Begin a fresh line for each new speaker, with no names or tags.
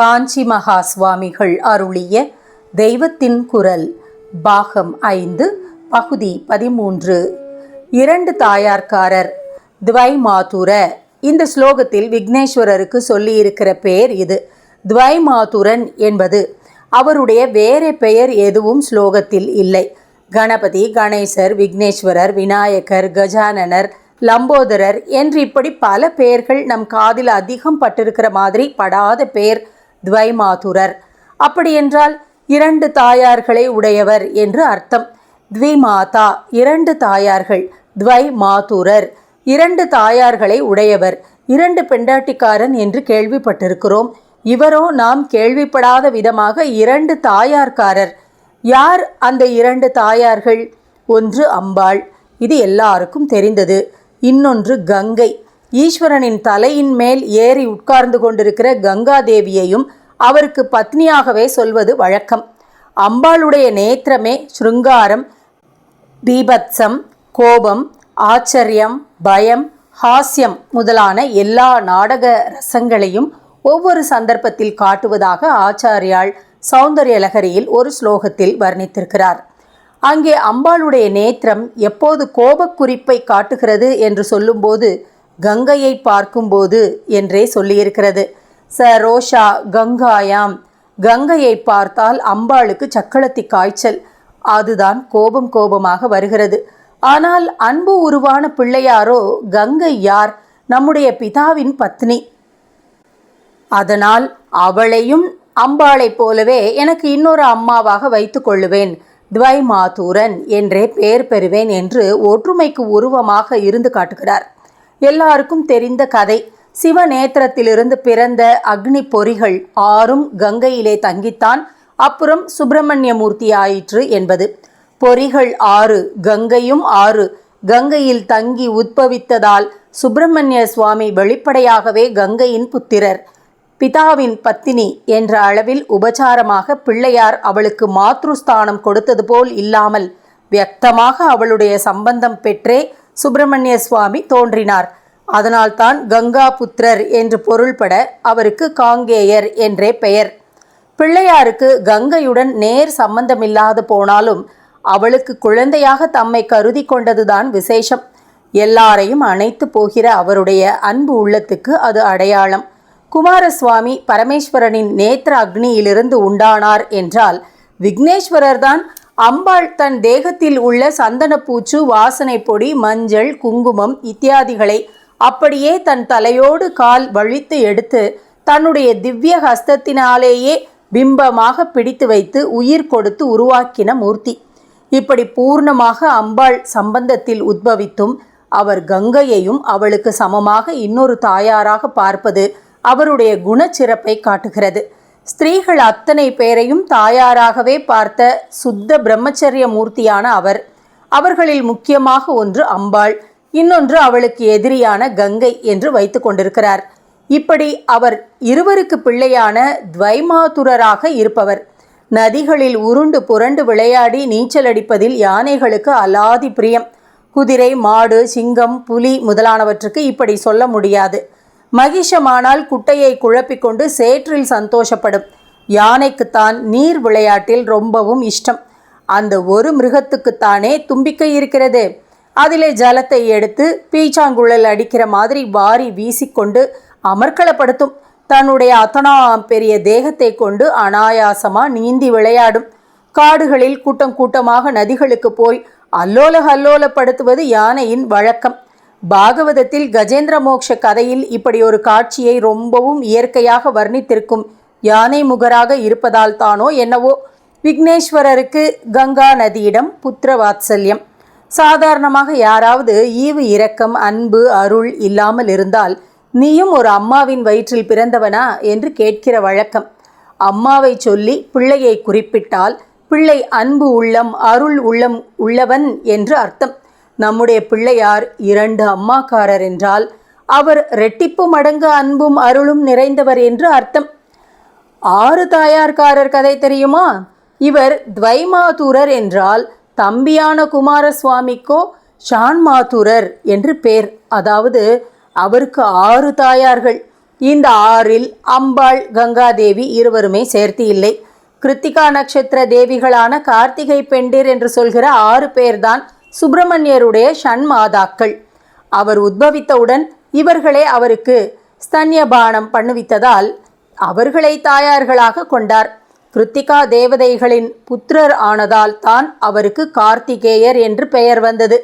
காஞ்சி மகா சுவாமிகள் அருளிய தெய்வத்தின் குரல் பாகம் ஐந்து பகுதி பதிமூன்று. இரண்டு தாயார்காரர் துவைமாதுர. இந்த ஸ்லோகத்தில் விக்னேஸ்வரருக்கு சொல்லியிருக்கிற பெயர் இது. துவைமாதுரன் என்பது அவருடைய வேறு பெயர் எதுவும் ஸ்லோகத்தில் இல்லை. கணபதி கணேசர் விக்னேஸ்வரர் விநாயகர் கஜானனர் லம்போதரர் என்று இப்படி பல பெயர்கள் நம் காதில் அதிகம் பட்டிருக்கிற மாதிரி படாத பெயர் துவைமாதுரர். அப்படியென்றால் இரண்டு தாயார்களை உடையவர் என்று அர்த்தம். த்விமாதா இரண்டு தாயார்கள் துவை மாதுரர் இரண்டு தாயார்களை உடையவர் இரண்டு பெண்டாட்டிக்காரன் என்று கேள்விப்பட்டிருக்கிறோம். இவரோ நாம் கேள்விப்படாத விதமாக இரண்டு தாயார்காரர் யார் அந்த இரண்டு தாயார்கள்? ஒன்று அம்பாள். இது எல்லாருக்கும் தெரிந்தது. இன்னொன்று கங்கை. ஈஸ்வரனின் தலையின் மேல் ஏறி உட்கார்ந்து கொண்டிருக்கிற கங்கா தேவியையும் அவருக்கு பத்னியாகவே சொல்வது வழக்கம். அம்பாளுடைய நேத்திரமே ஸ்ருங்காரம் பீபத்சம் கோபம் ஆச்சரியம் பயம் ஹாஸ்யம் முதலான எல்லா நாடக ரசங்களையும் ஒவ்வொரு சந்தர்ப்பத்தில் காட்டுவதாக ஆச்சாரியாள் சௌந்தர்யலகரியில் ஒரு ஸ்லோகத்தில் வர்ணித்திருக்கிறார். அங்கே அம்பாளுடைய நேத்திரம் எப்போது கோபக் குறிப்பை காட்டுகிறது என்று சொல்லும்போது கங்கையை பார்க்கும்போது என்றே சொல்லியிருக்கிறது. ச ரோஷா கங்காயாம். கங்கையை பார்த்தால் அம்பாளுக்கு சக்களத்தி காய்ச்சல். அதுதான் கோபம் கோபமாக வருகிறது. ஆனால் அன்பு உருவான பிள்ளையாரோ கங்கை யார்? நம்முடைய பிதாவின் பத்னி. அதனால் அவளையும் அம்பாளைப் போலவே எனக்கு இன்னொரு அம்மாவாக வைத்து கொள்ளுவேன். துவைமாதூரன் என்றே பெயர் பெறுவேன் என்று ஒற்றுமைக்கு உருவமாக இருந்து காட்டுகிறார். எல்லாருக்கும் தெரிந்த கதை. சிவநேத்திரத்திலிருந்து பிறந்த அக்னி பொறிகள் ஆறும் கங்கையிலே தங்கித்தான். அப்புறம் சுப்பிரமணியமூர்த்தி ஆயிற்று என்பது. பொறிகள் ஆறு கங்கையும் ஆறு. கங்கையில் தங்கி உத்பவித்ததால் சுப்பிரமணிய சுவாமி வெளிப்படையாகவே கங்கையின் புத்திரர். பிதாவின் பத்தினி என்ற அளவில் உபச்சாரமாக பிள்ளையார் அவளுக்கு மாத்ருஸ்தானம் கொடுத்தது போல் இல்லாமல் வியக்தமாக அவளுடைய சம்பந்தம் பெற்றே சுப்பிரமணிய சுவாமி தோன்றினார். அதனால்தான் கங்கா புத்திரர் என்று பொருள்பட அவருக்கு காங்கேயர் என்றே பெயர். பிள்ளையாருக்கு கங்கையுடன் நேர் சம்பந்தமில்லாது போனாலும் அவளுக்கு குழந்தையாக தம்மை கருதி கொண்டதுதான் விசேஷம். எல்லாரையும் அணைத்து போகிற அவருடைய அன்பு உள்ளத்துக்கு அது அடையாளம். குமாரசுவாமி பரமேஸ்வரனின் நேத்திர அக்னியிலிருந்து உண்டானார் என்றால் விக்னேஸ்வரர் தான் அம்பாள் தன் தேகத்தில் உள்ள சந்தனப்பூச்சு வாசனை பொடி மஞ்சள் குங்குமம் இத்தியாதிகளை அப்படியே தன் தலையோடு கால் வழித்து எடுத்து தன்னுடைய திவ்ய ஹஸ்தத்தினாலேயே பிம்பமாக பிடித்து வைத்து உயிர் கொடுத்து உருவாக்கின மூர்த்தி. இப்படி பூர்ணமாக அம்பாள் சம்பந்தத்தில் உத்பவித்தும் அவர் கங்கையையும் அவளுக்கு சமமாக இன்னொரு தாயாராக பார்ப்பது அவருடைய குணச்சிறப்பை காட்டுகிறது. ஸ்திரீகள் அத்தனை பேரையும் தாயாராகவே பார்த்த சுத்த பிரம்மச்சரிய மூர்த்தியான அவர். அவர்களில் முக்கியமாக ஒன்று அம்பாள் இன்னொன்று அவளுக்கு எதிரியான கங்கை என்று வைத்து கொண்டிருக்கிறார். இப்படி அவர் இருவருக்கு பிள்ளையான துவைமாதுரராக இருப்பவர். நதிகளில் உருண்டு புரண்டு விளையாடி நீச்சல் அடிப்பதில் யானைகளுக்கு அலாதி பிரியம். குதிரை மாடு சிங்கம் புலி முதலானவற்றுக்கு இப்படி சொல்ல முடியாது. மகிஷமானால் குட்டையை குழப்பிக்கொண்டு சேற்றில் சந்தோஷப்படும். யானைக்குத்தான் நீர் விளையாட்டில் ரொம்பவும் இஷ்டம். அந்த ஒரு மிருகத்துக்குத்தானே தும்பிக்கை இருக்கிறது. அதிலே ஜலத்தை எடுத்து பீச்சாங்குழல் அடிக்கிற மாதிரி வாரி வீசிக்கொண்டு அமர்க்களப்படுத்தும். தன்னுடைய அத்தனா பெரிய தேகத்தை கொண்டு அனாயாசமாக நீந்தி விளையாடும். காடுகளில் கூட்டம் கூட்டமாக நதிகளுக்கு போய் அல்லோல அல்லோலப்படுத்துவது யானையின் வழக்கம். பாகவதத்தில் கஜேந்திர மோக்ஷ கதையில் இப்படி ஒரு காட்சியை ரொம்பவும் இயற்கையாக வர்ணித்திருக்கும் யானை முகராக இருப்பதால் தானோ என்னவோ விக்னேஸ்வரருக்கு கங்கா நதியிடம் புத்திர வாத்சல்யம் சாதாரணமாக யாராவது ஈவு இரக்கம் அன்பு அருள் இல்லாமல் இருந்தால் நீயும் ஒரு அம்மாவின் வயிற்றில் பிறந்தவனா என்று கேட்கிற வழக்கம். அம்மாவை சொல்லி பிள்ளையை குறிப்பிட்டால் பிள்ளை அன்பு உள்ளம் அருள் உள்ளம் உள்ளவன் என்று அர்த்தம். நம்முடைய பிள்ளையார் இரண்டு அம்மாக்காரர் என்றால் அவர் ரெட்டிப்பு மடங்கு அன்பும் அருளும் நிறைந்தவர் என்று அர்த்தம். ஆறு தாயார்காரர் கதை தெரியுமா? இவர் துவைமாதுரர் என்றால் தம்பியான குமாரசுவாமிக்கோ ஷான்மாதுரர் என்று பேர். அதாவது அவருக்கு ஆறு தாயார்கள். இந்த ஆறில் அம்பாள் கங்காதேவி இருவருமே சேர்த்து இல்லை. கிருத்திகா நட்சத்திர தேவிகளான கார்த்திகை பெண்டிர் என்று சொல்கிற ஆறு பேர்தான். சுப்பிரமணியருடைய ஷண்மாதாக்கள் அவர் உத்பவித்தவுடன் இவர்களே அவருக்கு ஸ்தன்யபானம் பண்ணுவித்ததால் அவர்களை தாயார்களாக கொண்டார். கிருத்திகா தேவதைகளின் புத்திரர் ஆனதால் தான் அவருக்கு கார்த்திகேயர் என்று பெயர் வந்தது.